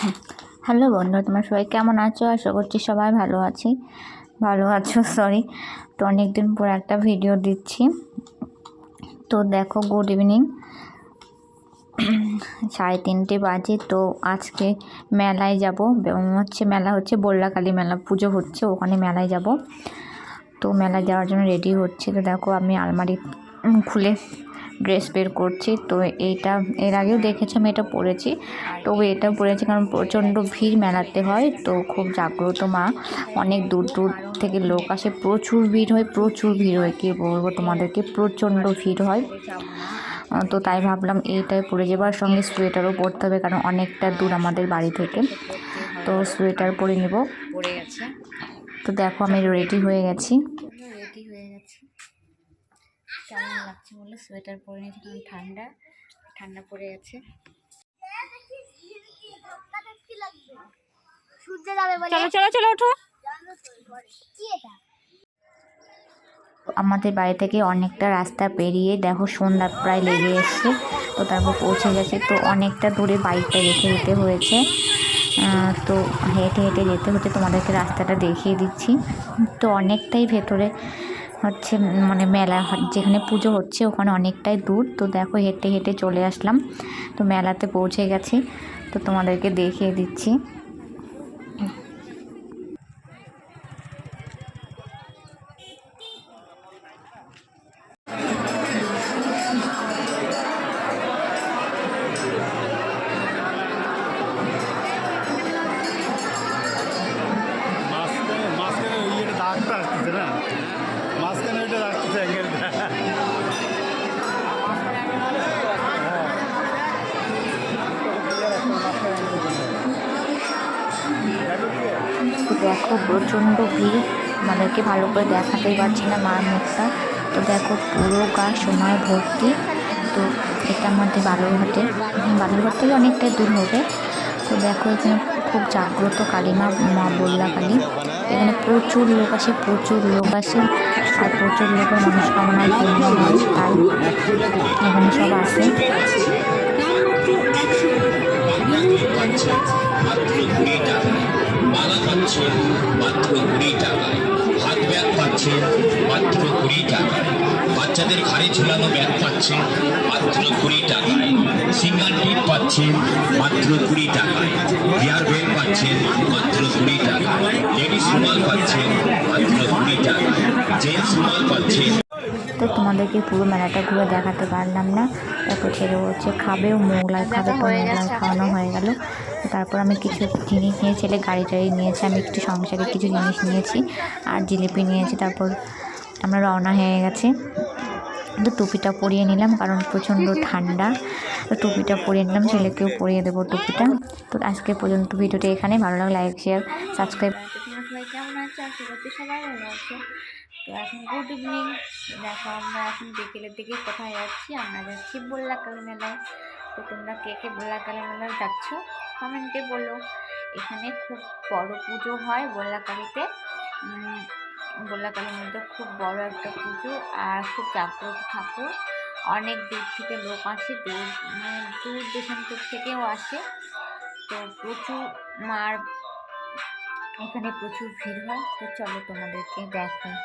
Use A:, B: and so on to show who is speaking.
A: Hello বন্ধু, তোমার সবাই কেমন আছো? আশা করছি সবাই ভালো আছি। ভালো আছো সরি তো অনেক দিন পর একটা ভিডিও দিচ্ছি। তো দেখো গুড ইভিনিং সাড়ে তিনটে বাজে, তো আজকে মেলায় যাব। হচ্ছে মেলা হচ্ছে বল্লাকালী মেলা, পুজো হচ্ছে, ওখানে মেলায় যাব। তো মেলায় যাওয়ার জন্য রেডি হচ্ছে। তো দেখো, আমি আলমারি খুলে ড্রেস বের করছি। তো এইটা, এর আগেও দেখেছি আমি এটা পরেছি। তবে এটা পরেছি কারণ প্রচণ্ড ভিড় মেলাতে হয়। তো খুব জাগ্রত মা। অনেক দূর দূর থেকে লোক আসে। প্রচুর ভিড় হয়, প্রচুর ভিড় হয়। কী বলব তোমাদেরকে? প্রচণ্ড ভিড় হয়। তো তাই ভাবলাম এইটাই পরে যাবার সঙ্গে সোয়েটারও পরতে হবে কারণ অনেকটা দূর আমাদের বাড়ি থেকে। তো সোয়েটার পরে নেব। তো দেখো আমি রেডি হয়ে গেছে।
B: কেমন লাগছে বলে সোয়েটার পরে নিয়েছি কারণ ঠান্ডা ঠান্ডা পড়ে চলো চলো চলো ওঠো।
A: আমাদের বাড়ি থেকে অনেকটা রাস্তা পেরিয়ে দেখো সন্ধ্যা প্রায় লেগে এসছে তো তারপর পৌঁছে গেছে তো অনেকটা দূরে বাইকটা রেখে যেতে হয়েছে। তো হেঁটে হেঁটে যেতে হচ্ছে তোমাদেরকে রাস্তাটা দেখিয়ে দিচ্ছি। তো অনেকটাই ভেতরে হচ্ছে মানে মেলা যেখানে পুজো হচ্ছে ওখানে অনেকটাই দূর। তো দেখো, হেঁটে হেঁটে চলে আসলাম। তো মেলাতে পৌঁছে গেছি। তো তোমাদেরকে দেখিয়ে দিচ্ছি। তো দেখো প্রচণ্ড ভিড়। আমাদেরকে ভালো করে দেখাতেই পারছি না মার মুখটা। তো দেখো পুরো গা সময় ভর্তি। তো এটা আমাদের বালুরঘাটে। বালুরঘাট থেকে অনেকটাই দূর হবে। তো দেখো এখানে খুব জাগ্রত কালীমা, মা বল্লা কালী। এখানে প্রচুর লোক আসে, প্রচুর লোক আসে। আর প্রচুর লোকের মনস্কামনার পূর্ণ তাই এখানে সব আসে।
C: পাচ্ছেন মাত্র কুড়ি টাকায় হাত ব্যাগ পাচ্ছেন মাত্র কুড়ি টাকায় বাচ্চাদের ঘাড়ে ঝুলানো ব্যাগ পাচ্ছেন মাত্র কুড়ি টাকায় সিঙ্গার টিপ পাচ্ছেন মাত্র কুড়ি টাকায় হেয়ার ব্যাগ পাচ্ছেন মাত্র কুড়ি টাকায় লেডিস রুমাল পাচ্ছেন মাত্র কুড়ি টাকায় জেন্টস রুমাল পাচ্ছেন
A: তো তোমাদেরকে পুরো মেলাটা ঘুরে দেখাতে পারলাম না। তারপর ছেলে হচ্ছে খাবে তো মোগলাই খাওয়ানো হয়ে গেল। তারপর আমি কিছু জিনিস নিয়ে ছেলে গাড়ি টাড়ি নিয়েছে, আমি একটু সংসারে কিছু জিনিস নিয়েছি আর জিলিপি নিয়েছি, তারপর আমরা রওনা হয়ে গেছি। তো টুপিটা পরিয়ে নিলাম কারণ প্রচণ্ড ঠান্ডা। তো টুপিটা পরিয়ে নিলাম, ছেলেকেও পরিয়ে দেবো টুপিটা। তো আজকে পর্যন্ত ভিডিওটা এখানে, ভালো লাগলে লাইক, শেয়ার, সাবস্ক্রাইব।
B: তো এখন গুড ইভিনিং দেখো আমরা এখন বিকেলের দিকে কোথায় যাচ্ছি? আমরা যাচ্ছি মেলায়। তো তোমরা কে কে বল্লাকালী মেলায় যাচ্ছ? কমেন্টে বলো। এখানে খুব বড় পুজো হয় বল্লাকালীতে উম, বল্লাকালীর মধ্যে খুব বড় একটা পুজো আর খুব জাগ্রত ঠাকুর। অনেক দূর থেকে লোক আসে দূর মানে দূর দেশান্তর থেকেও আসে। তো প্রচুর মার এখানে প্রচুর ভিড় হয়। তো চলো তোমাদেরকে দেখাই।